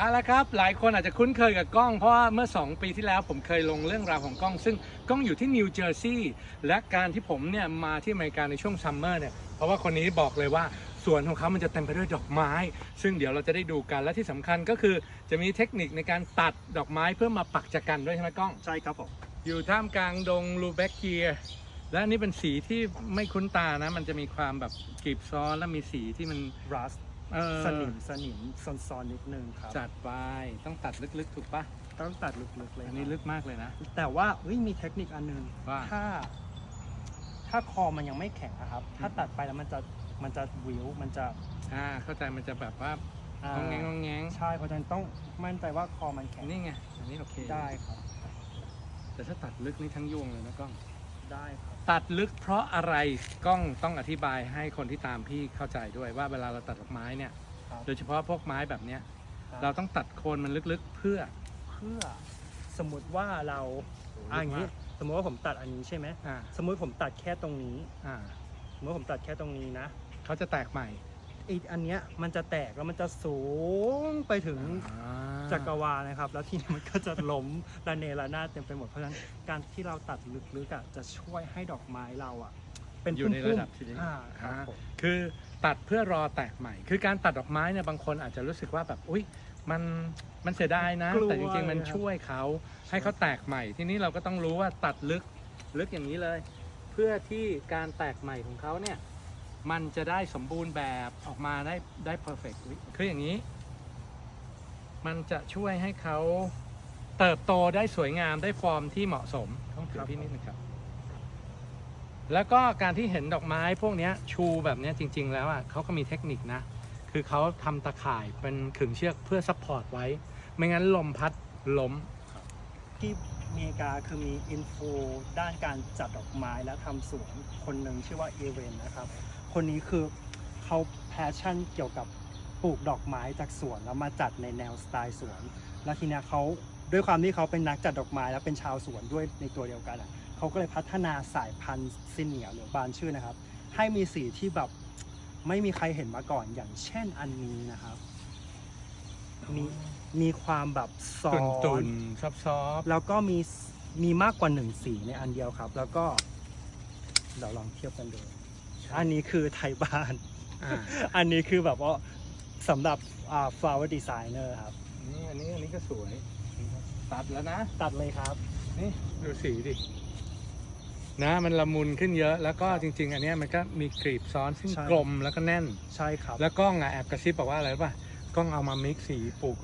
เอาละครับหลายคนอาจจะคุ้นเคยกับกล้อง เพราะว่าเมื่อ 2 ปีที่แล้วผมเคยลงเรื่องราวของกล้อง ซึ่งกล้องอยู่ที่นิวเจอร์ซีย์และการที่ผมเนี่ยมาที่อเมริกาในช่วงซัมเมอร์เนี่ยเพราะว่าคนนี้บอกเลยว่าสวนของเขามันจะเต็มไปด้วยดอกไม้ ซึ่งเดี๋ยวเราจะได้ดูกันและที่สำคัญก็คือจะมีเทคนิคในการตัดดอกไม้เพื่อมาปักจักกันด้วยใช่ไหมกล้อง ใช่ครับผมอยู่ท่ามกลางดงลูเบกเกียและอันนี้เป็นสีที่ไม่คุ้นตานะ มันจะมีความแบบกรีบซ้อนและมีสีที่มัน รัส เออสนิมสนิมซอนซอนๆนิดนึงครับ จัดไปต้องตัดลึกๆ ถูกปะต้องตัดลึกๆเลยอันนี้ลึกมากเลยนะ แต่ว่าเฮ้ยมีเทคนิคอันนึง ว่าถ้า ถ้าคอมันยังไม่แข็งนะครับ ถ้าตัดไปแล้วมันจะมันจะวิวมันจะอ่าเข้าใจมันจะแบบว่าอ่างงแงงงแงงใช่เพราะฉะนั้นต้องมั่นใจว่าคอมันแข็งนี่ไงอันนี้โอเคได้ครับแต่ถ้าตัดลึกนี่ทั้งยวงเลยนะกล้อง ได้ครับตัดลึกเพราะอะไรกล้องต้องอธิบายให้คนที่ตามพี่เข้าใจด้วยว่าเวลาเราตัดดอกไม้เนี่ย ครับโดยเฉพาะพวกไม้แบบเนี้ยครับเราต้องตัดโคนมันลึกๆเพื่อ เพื่อสมมติว่าเราอ่าอย่างนี้ สมมติว่าผมตัดอันนี้ใช่ไหมอ่าสมมติผมตัดแค่ตรงนี้ อ่าสมมติผมตัดแค่ตรงนี้นะเขาจะแตกใหม่อีกอันเนี้ยมันจะแตกแล้วมันจะสูงไปถึงอ่า จักรวาลนะครับ แล้วทีนี้มันก็จะล้มระเนระนาดเต็มไปหมดเพราะฉะนั้นการที่เราตัดลึกๆอะจะช่วยให้ดอกไม้เราอะ เป็นอยู่ในพุ่ระมดับที่ดีๆอ่าครับอ่าผม คือตัดเพื่อรอแตกใหม่ คือการตัดดอกไม้เนี่ยบางคนอาจจะรู้สึกว่าแบบอุ้ยมันมันเสียดายนะแต่จริงๆมันช่วยเขาให้เขาแตกใหม่ ทีนี้เราก็ต้องรู้ว่าตัดลึกลึกอย่างนี้เลย เพื่อที่การแตกใหม่ของเขาเนี่ยมันจะได้สมบูรณ์แบบออกมาได้ได้ perfect คืออย่างนี้ มันจะช่วยให้เขาเติบโตได้สวยงามได้ฟอร์มที่เหมาะสมต้องถือพี่นิดนึงครับ แล้วก็การที่เห็นดอกไม้พวกนี้ชูแบบนี้จริง ๆ แล้วอะเขาก็มีเทคนิคนะ คือเขาทำตะข่ายเป็นขึงเชือกเพื่อซัพพอร์ตไว้ ไม่งั้นลมพัดล้มที่อเมริกาคือมีอินโฟด้านการจัดดอกไม้และทำสวนคนหนึ่งชื่อว่าเอเวนนะครับ คนนี้คือเขาแพชชั่นเกี่ยวกับ ปลูกดอกไม้จากสวนแล้วมาจัดในแนวสไตล์สวน แล้วทีเนี้ยเขาด้วยความที่เขาเป็นนักจัดดอกไม้และเป็นชาวสวนด้วยในตัวเดียวกันอะเขาก็เลยพัฒนาสายพันธุ์ซินเนียหรือบานชื่อนะครับ ให้มีสีที่แบบไม่มีใครเห็นมาก่อนอย่างเช่นอันนี้นะครับ มีมีความแบบซอตุนตุนนซอบซอบแล้วก็มีมีมากกว่าหนึ่งสีในอันเดียวครับ แล้วก็เดี๋ยวลองเทียบกันดู อันนี้คือไทยบ้านอ่าอันนี้คือแบบว่า สำหรับอ่า flower designer ครับ นี่อันนี้อันนี้ก็สวย ตัดแล้วนะ ตัดเลยครับ นี่ดูสีดิ นะมันละมุนขึ้นเยอะ แล้วก็จริง ๆ อันเนี้ยมันก็มีกรีบซ้อนซึ่งใช่ กลมแล้วก็แน่น ใช่ครับ แล้วกล้องอะแอบกระซิบบอกว่าอะไรรู้ป่ะกล้องเอามามิกสีปลูก